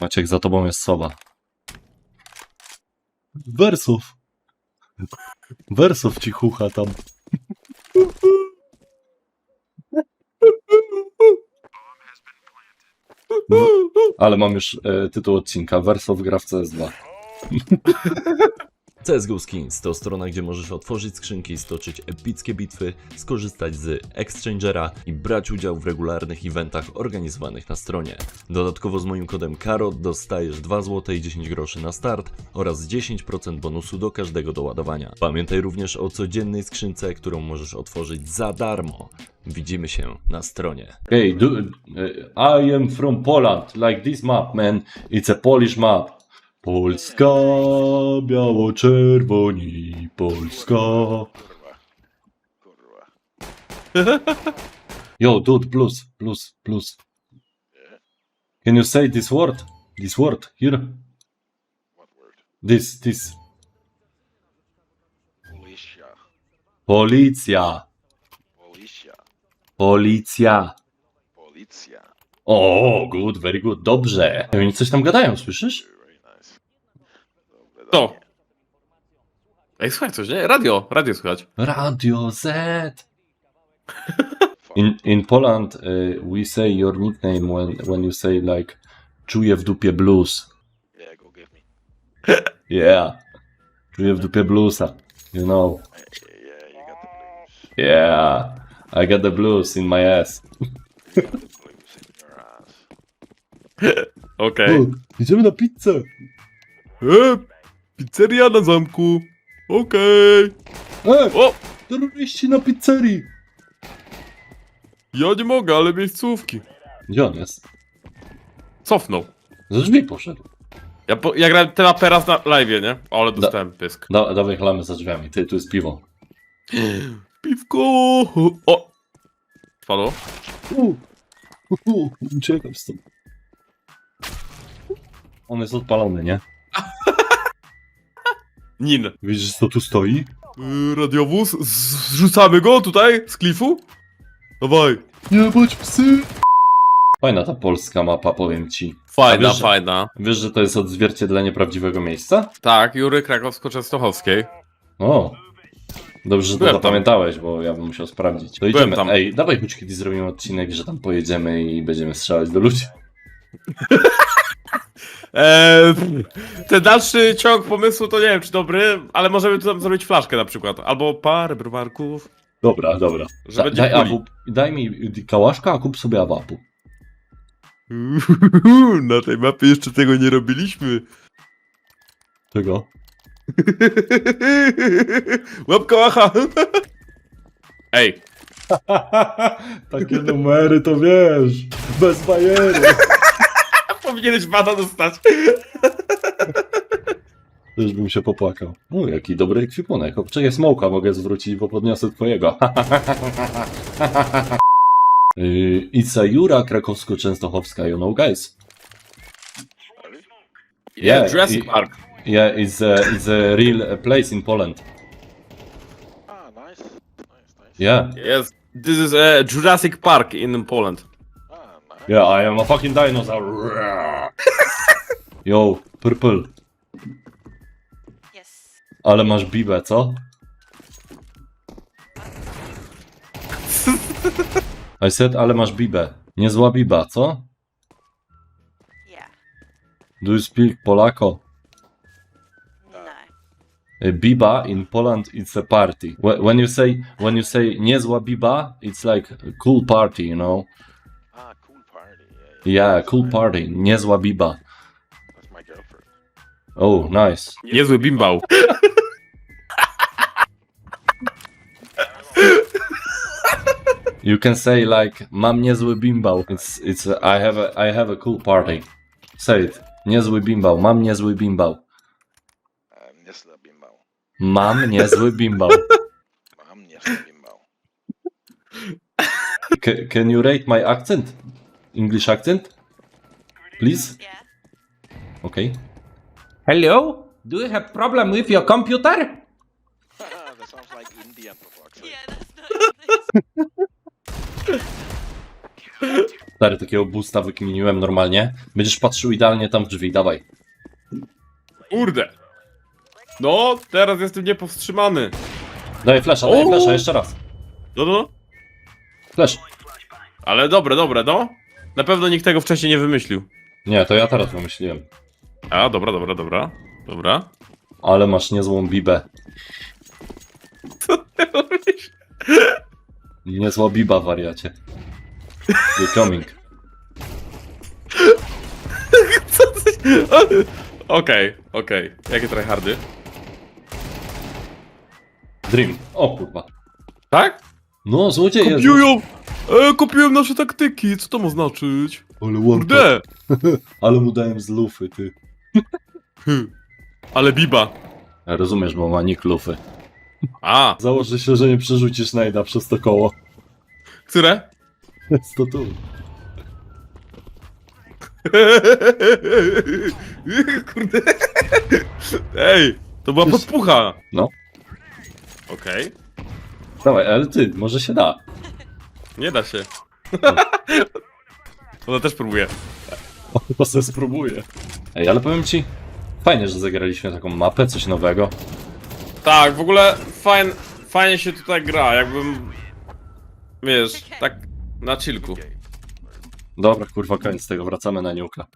Maciek, za tobą jest sowa. Wersów. Wersów ci chucha tam. Ale mam już e, tytuł odcinka. Wersow gra w CS2. CSGO Skins to strona, gdzie możesz otworzyć skrzynki, stoczyć epickie bitwy, skorzystać z Exchangera i brać udział w regularnych eventach organizowanych na stronie. Dodatkowo z moim kodem KAROT dostajesz 2 zł i 10 groszy na start oraz 10% bonusu do każdego doładowania. Pamiętaj również o codziennej skrzynce, którą możesz otworzyć za darmo. Widzimy się na stronie. Hey, uh, I am from Poland. Like this map, man. It's a Polish map. Polska, biało-czerwoni, Polska. Kurwa. Kurwa. Yo, dude, plus, plus, plus. Can you say this word? This word here? What word? This, this. Policja. Policja. Policja. Policja. Policja. O, good, very good. Dobrze. Oni coś tam gadają, słyszysz? To. Ej, słuchaj coś, nie? Radio, radio słychać. Radio Z. In, in Poland, uh, we say your nickname when, when you say like czuję w dupie blues. Yeah, go give me. Yeah. Czuję w dupie bluesa. You know. Yeah, you got the blues. Yeah. I got the blues in my ass. You got the blues in your ass. Okej. idziemy na pizzę. E, pizzeria na zamku. Okej. E, O, terroryści na pizzerii. ja nie mogę, ale miejscówki. Gdzie on jest? Cofnął. Ze drzwi poszedł. Ja, po, ja grałem teraz teraz na live, nie? O, ale dostałem pysk. Da, dawaj chlamy za drzwiami. Ty, tu jest piwo. Piwko. O. Spadło? U, u, u, uciekam stąd. On jest odpalony, nie? Nin. Widzisz, co tu stoi? Y, radiowóz. Z- Zrzucamy go tutaj z klifu. Dawaj. Nie bądź psy! Fajna ta polska mapa, powiem ci. Fajna, A wiesz, że- fajna. Wiesz, że to jest odzwierciedlenie prawdziwego miejsca? Tak, Jury Krakowsko-Częstochowskiej. O! Dobrze, że to Byłem tam. zapamiętałeś, bo ja bym musiał sprawdzić. To Byłem idziemy. tam. Ej, dawaj choć kiedyś zrobimy odcinek, że tam pojedziemy i będziemy strzelać do ludzi. Eee, ten dalszy ciąg pomysłu to nie wiem czy dobry, ale możemy tu tam zrobić flaszkę na przykład. Albo parę browarków. Dobra, dobra. Że Da, będzie daj, kuli. awu, daj mi kałaszka, a kup sobie awapu. Na tej mapie jeszcze tego nie robiliśmy. Czego? Łapka łacha. Ej, Takie numery to wiesz, bez bajery. Powinieneś bada dostać. Też bym się popłakał. O, jaki dobry ekwipunek. O, Czekaj, smoka mogę zwrócić, bo podniosę twojego. Yy, It's a Jura krakowsko-częstochowska, you know guys. Yeah, Jurassic i- Park. Yeah, it's a, it's a real uh, place in Poland. Ah, nice. Nice, nice. Yeah, Yes, this is a Jurassic Park in Poland. Ah, yeah, I am a fucking dinosaur. Yo, purple. Yes. Ale masz bibę, co? I said, ale masz bibę. Niezła biba, co? Yeah. Do you speak Polako? No. Uh, Biba in Poland it's a party. Wh- When you say when you say niezła biba, it's like a cool party, you know? Ah, cool party. Yeah, yeah. Yeah, cool party. Niezła biba. That's my girlfriend. Oh, nice. Niezły bimbał. You can say like mam niezły bimbał. It's it's a, I have a I have a cool party. Say it. Niezły bimbał. Mam niezły bimbał. Um, niezła bimbał. Mam niezły bimbał. Mam niezła bimbał. C- can you rate my accent? English accent? Please? Okay. Hello? Do you have problem with your computer? that sounds like Indian for fuck's sake. Stary, takiego boosta wykminiłem normalnie. Będziesz patrzył idealnie tam w drzwi, dawaj. Kurde. No, teraz jestem niepowstrzymany. Daj flasha, daj O! flasha, jeszcze raz. No, no, no. Flash. Ale dobre, dobre, no. Na pewno nikt tego wcześniej nie wymyślił. Nie, to ja teraz wymyśliłem. A, dobra, dobra, dobra. Dobra. Ale masz niezłą bibę. Niezła biba, wariacie. You're coming. Co ty... Okej, okej. Jakie tryhardy? Dream. O kurwa. Tak? No, złodzieje. Kopiują! E, kopiują nasze taktyki, co to ma znaczyć? Ale Kurde! Ale mu dałem z lufy, ty. Ale biba. Rozumiesz, bo ma nick lufy. A, Założę się, że nie przerzucisz najda przez to koło. które? Jest to tu. Kurde. Ej, to była Przecież- podpucha. No. Okej. Dawaj, ale ty, może się da. Nie da się. Ona też próbuje. To sobie spróbuję. Ej, ale powiem ci, fajnie, że zagraliśmy taką mapę, coś nowego. Tak, w ogóle fajn, fajnie się tutaj gra, jakbym... Wiesz, tak na chillku. Dobra, kurwa, koniec tego, wracamy na niuka.